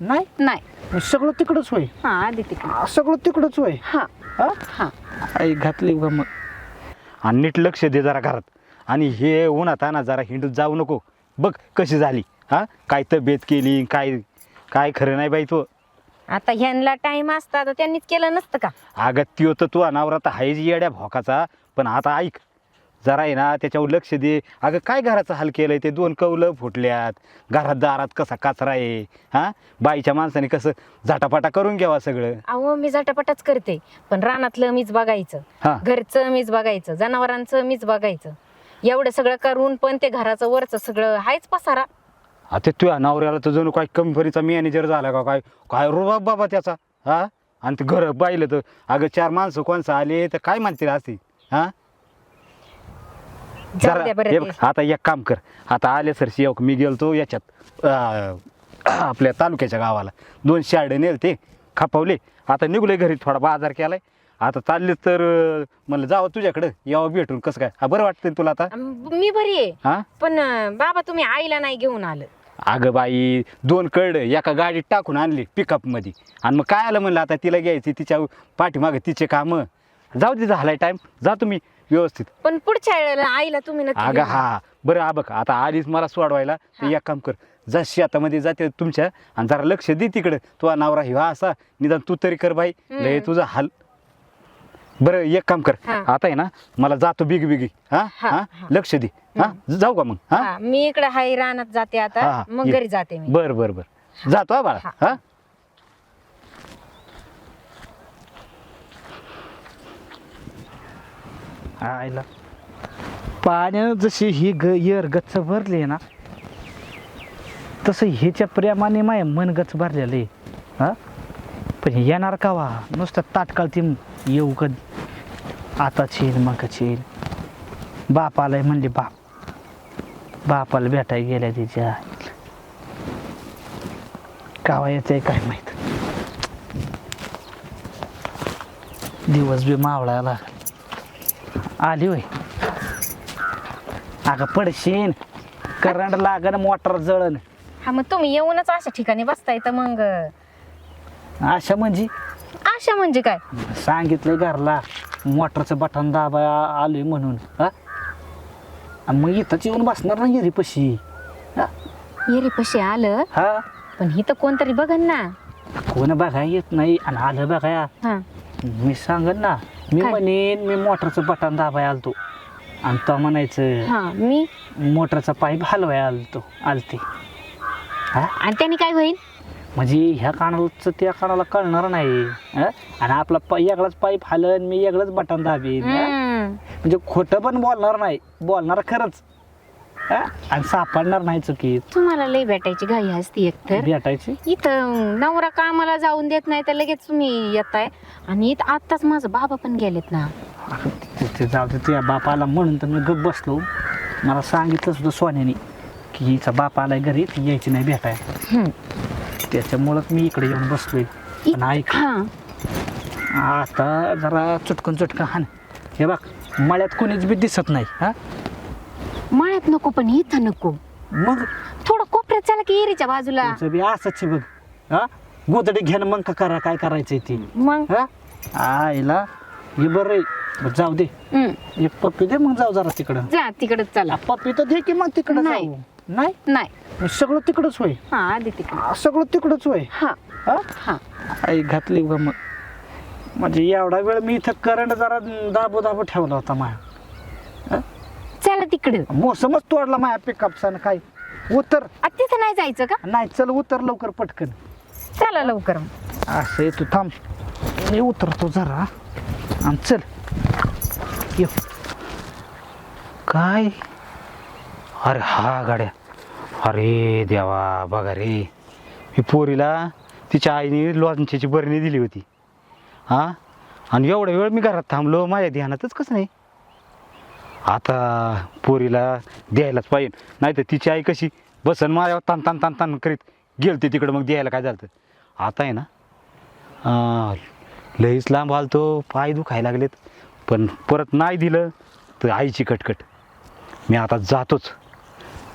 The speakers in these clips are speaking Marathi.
नाही? नाही. मग सगळं तिकडंच होय. हा आधी तिकडे. आ, सगळं तिकडंच होय. हा. हा? हा. आई घातली बा मग. आणि नीट लक्ष दे जरा घरात. आणि हे उन्हात ना जरा हिंडून जाऊ नको. बघ कशी झाली. हा? काय तब्येत केली काय काय खरं नाही बाई तो. आता ह्यांना टाइम असता तर त्यांनीच केलं नसतं का? अगं त्यो तर तू अनावरात आहेच येड्या भोकाचा. पण आता ऐक जरा आहे ना त्याच्यावर लक्ष दे. अगं काय घराचं हाल केलंय ते? दोन कौलं फुटल्यात. घरात दारात कसा कचरा आहे? हा? बाईच्या माणसाने कसं झाटापाटा करून घ्यावा सगळं. अहो मी झटापटाच करते. पण रानातलं मीच बघायचं. हा. घरचं मीच बघायचं. जनावरांचं मीच बघायचं. एवढं सगळं करून पण ते घराचं वरचं सगळं हायच पसारा. आता तुझ्या नवऱ्याला तर जणू काय कंपनीचा मॅनेजर झाला का काय? काय रुबाब बाबा त्याचा? हा? आणि ते घर पाहिलं तर अगं चार माणसं कोणचं आले तर काय म्हणतील असते हा? जाऊ द्या बरं हे ते. बघ, आता एक काम कर. आता आले सरशी एक मी गेलतो याच्यात अं, आपल्या तालुक्याच्या गावाला. दोन शाळे नेल ते खपवले. आता निघले घरी थोडा बाजार केलाय. आता चालले तर अं, म्हणलं जावं तुझ्याकडं. यावं भेटून कसं काय? हा बरं वाटतंय तुला आता? मी बरी आहे. हा? पण अं, बाबा तुम्ही आईला नाही घेऊन आलं. अगं बाई दोन कळड एका गाडीत टाकून आणली पिकअपमध्ये. आणि मग काय आलं म्हणलं आता तिला घ्यायची तिच्या पाठीमागे तिचे कामं. जाऊ दे झालाय टाइम जा तुम्ही. व्यवस्थित पण पुढच्या वेळेला आईला तुम्ही नक्की अगं घेऊन. हा बरं हा बघ आता आलीच मला सोडवायला तर. एक काम कर जा शेतामध्ये जाते तुमच्या आणि जरा लक्ष दे तिकडे तुझा नवरा हिवा असा निदान तू तरी कर बाई. लय तुझा हाल बरं एक काम कर हा. आता आहे ना मला जातो बिग बिगी हा हा, हा हा. लक्ष दे हा जाऊ का मग हा हा, मी इकडे हाय रानात जाते हा, आता हा, मग ये. घरी जाते मी बर बर बर जातो हा बाळा हा. आयला पाण्यानं जशी ही ग यर गच्च भरली ना तसं ह्याच्या प्रेमाने माय मन गच्च भरलेलं आहे. हा? पण येणार का वा नुसतं तात्काळ ती येऊ कधी? आता येईल मग येईल. बाप म्हणले बाप. बापाला भेटायला गेल्या तिच्या कावा येते काय माहीत? दिवस बी मावळायला आली होय. अगं पडशीन. करंट लागन मोटर जळण हा मग तुम्ही येऊनच अशा ठिकाणी बसताय तर मग. अशा म्हणजे? अशा म्हणजे काय? सांगितलंय घरला मोटरचं बटन दाबा आलोय म्हणून. हा? आणि मग इथंच येऊन बसणार नाही रे पशी येरे पशी आलं? हा? पण तर कोणतरी बघन ना. कोण बघाय येत नाही आणि आलं बघाया हा. मी सांगन ना मी काय? म्हणेन मी मोटरचं बटन दाबाय आलतो आणि तो म्हणायचं हा मी मोटरचा पाईप हलवाय आलतो आलते हा आणि त्याने काय होईल म्हणजे ह्या कानाचं त्या कानाला कळणार नाही हं? आणि आपला पा वेगळाच पाईप हलन मी वेगळंच बटन दाबीन हं? हम्म. म्हणजे खोटं पण बोलणार नाही बोलणार खरंच हं? आणि सापडणार नाही चुकीत. तुम्हाला लई भेटायची घाई असती एकतर. भेटायची? इथं नवरा कामाला जाऊन देत नाही तर लगेच तुम्ही येताय. आणि इथं आत्ताच माझं बाबा पण गेलेत ना. अगं, ते- ते जाऊ दे त्या बापाला म्हणून तर मी गप बसलो. मला सांगितलं सुद्धा सोन्याने की हिचा बाप आलाय घरी ती यायची नाही भेटाय. हम्म. त्याच्यामुळंच मी इकडे येऊन बसलोय. पण ऐक. हा. आता जरा चुटकन चुटकन हान. हे बघ मळ्यात कोणीच बी दिसत नाही हा? मळ्यात नको पण इथं नको. मग? थोडं कोपऱ्यात चला की एरीच्या बाजूला. तुमचं बी असंच आहे बघ. हा? गोदडी घेणं मग का करा काय करायचंय ते? मग? हा? आईला हे बरं आहे. बरं, जाऊ दे. हम्म. एक पप्पी दे मग जाऊ जरा तिकडं. जा तिकडे चला. पप्पी तर दे की मग तिकडं नाही. जाऊ. नाही? नाही. सगळं तिकडंच होय. हा आधी तिकडे. आ, सगळं तिकडंच होय. हा. हा? हा. आई घातली बा मग. म्हणजे एवढा वेळ मी इथं करंट जरा दाबू दाबू ठेवला होता माया. चला तिकडे. मोसमच तोडला माया पिकअपचा काय उतर. तिथं नाही जायचं का? नाही चल उतर लवकर पटकन. चला लवकर. असं आहे तू थांब. मी उतरतो जरा. आणि चल. ये. काय? अरे हा गाड्या. अरे देवा बघा रे. ही पोरीला तिच्या आईने लोणच्याची बरणी दिली होती. हा? आणि एवढा वेळ मी घरात थांबलो माझ्या ध्यानातच कसं नाही? आता पोरीला द्यायलाच पाहिजे. नाही तर तिची आई कशी बसन माझ्यावर तान तान तान तान करीत गेलते तिकडं मग द्यायला काय झालं आता आहे ना लईच लांब आलतो पाय दुखायला लागलेत. पण परत नाही दिलं तर आईची कटकट. मी आता जातोच.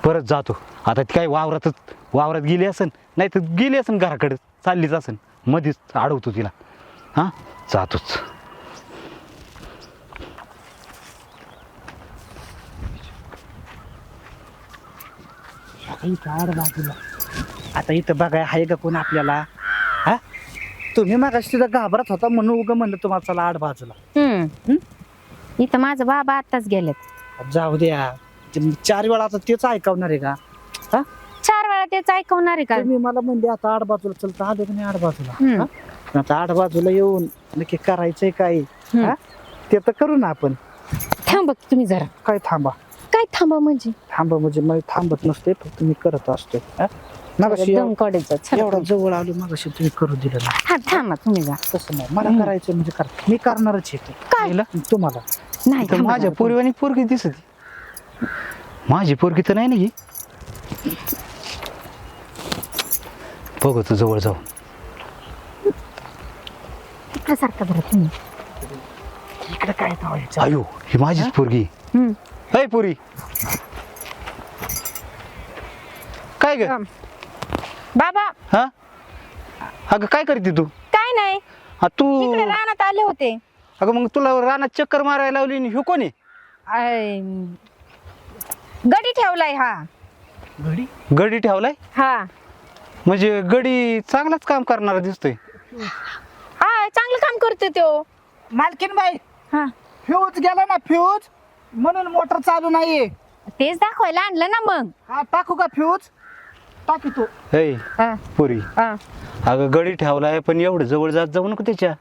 परत जातो. आता ती काय वावरातच वावरात गेली असन नाही तर गेली असन घराकडे चाललीच असन. मध्येच अडवतो तिला. हां जातोच. आड बाजूला. आता इथं बघाय आहे का कोण आपल्याला? हा? तुम्ही मागाशी तिथं घाबरत होता म्हणून उगं म्हणलं तुम्हाला चला आड बाजूला. हम्म. इथं माझं बाबा आताच गेलेत. जाऊ द्या. ते चार वेळा आता तेच ऐकवणार आहे का? हा? चार वेळा तेच ऐकवणार आहे का? तुम्ही मला म्हणले आता आड बाजूला चलता आलो की नाही आड बाजूला? हम्म. हा? आता आड बाजूला येऊन नक्की करायचंय काय. हा? ते तर करू ना आपण. थांब तुम्ही जरा. काय थांबा? काय थांबा म्हणजे. थांबा म्हणजे मग थांबत नसते फक्त मी करत असतो हा? मगाशी दम काढायचं चला. एवढा तुम्ही. जवळ आलो मगाशी तुम्ही करू दिलं हा थांबा तुम्ही जा. तसं नाही. मला करायचं म्हणजे कर. मी करणारच आहे ते. काय? तुम्हाला. नाही तर थांबा. माझ्या जरा. पोरीवानी पोरगी दिसत माझी पोरगी तर नाही ना ही? बघतो जवळ जाऊन इकडं सारखं बरं तुम्ही. इकडे काय धावायचं अयो ही माझीच पोरगी. हम्म. अय पोरी. काय ग? थांब. बाबा. हा? अगं काय करते तू? काय नाही. हा तू इकडे रानात आले होते. अगं मग तुला रानात चक्कर मारायला लावली आणि ह्यो कोणी आय, गडी ठेवलाय हा. घडी गडी ठेवलाय? हा. म्हणजे गडी चांगलाच काम करणारा दिसतोय. हा चांगलं काम करतो तो. मालकीन बाई. हा. फ्यूज गेला ना फ्यूज? म्हणून मोटर चालू नाहीये. तेच दाखवायला आणलं ना मग. हा टाकू का फ्यूज टाकी तू. हा, पोरी. हा. अगं गडी ठेवलाय पण एवढं जवळ जात जाऊ नको त्याच्या.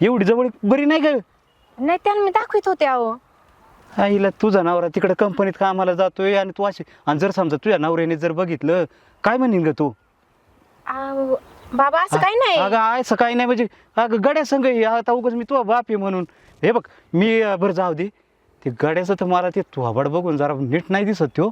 एवढी जवळ बरी नाही का? नाही त्याला मी दाखवित होते अहो. आईला तुझा नवरा तिकडे कंपनीत कामाला जातोय आणि तू अशी आणि जर समजा तुझ्या नवऱ्याने जर बघितलं काय म्हणीन ग तू? आव, बाबा असं काही नाही. अगं असं काही नाही म्हणजे अगं गड्या संग. आता उगाच मी तुझा बाप आहे म्हणून. हे बघ मी अं, बरं जाऊ दे. ते गड्याचं तर मला ते तुहाबड बघून जरा नीट नाही दिसत त्यो.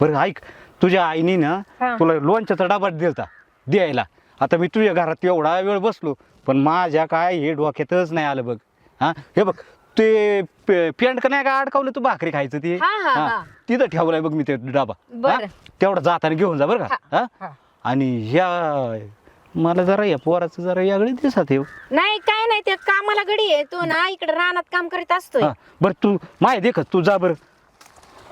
बरं ऐक तुझ्या आईनी ना हा. तुला लोणच्याचा डबा दिलता द्यायला. आता मी तुझ्या घरात एवढा वेळ बसलो पण माझ्या काय हे डोक्यातच नाही आलं बघ. हा? हे बघ ते पेंट का नाही का अडकावलं तू भाकरी खायचं ते? हा, हा, हा. हा. तिथं ठेवलाय बघ मी ते डबा. बरं. तेवढा जाताना घेऊन जा बरं का? हा, हा? आणि ह्या मला जरा या पोराचं जरा यागळे दिसत हे. नाही काय नाही ते कामाला गडी आहे. तो ना इकडे रानात काम करीत असतोय. हा बरं तू माय देखत तू जा बरं.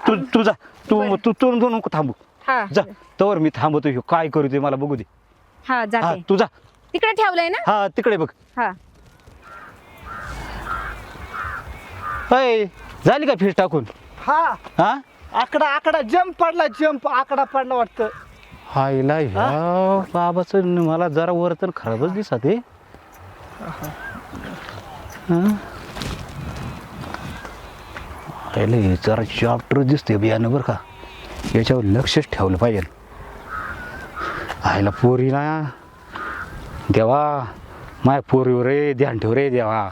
तू तू जा. तू. तू तू तू नको थांबू. हा. जा. तवर मी थांबतो ह्यो. काय करू दे मला बघू दे. हा हा जाते तू जा. तिकडे ठेवलंय ना? हा तिकडे बघ. हा. अय झाली का फीस टाकून? हा. हा? आकडा आकडा जंप पडला जंप आकडा पडला वाटतं. हायला ह्या बाबाचं न मला जरा वर्तन खराबच दिसत आहे. हा? हायला हे जरा चॅप्टर दिसते बियाणं बरं का. याच्यावर लक्षच ठेवलं पाहिजे. आयला पोरी ना देवा माय पोरीवर रे ध्यान ठेव रे देवा.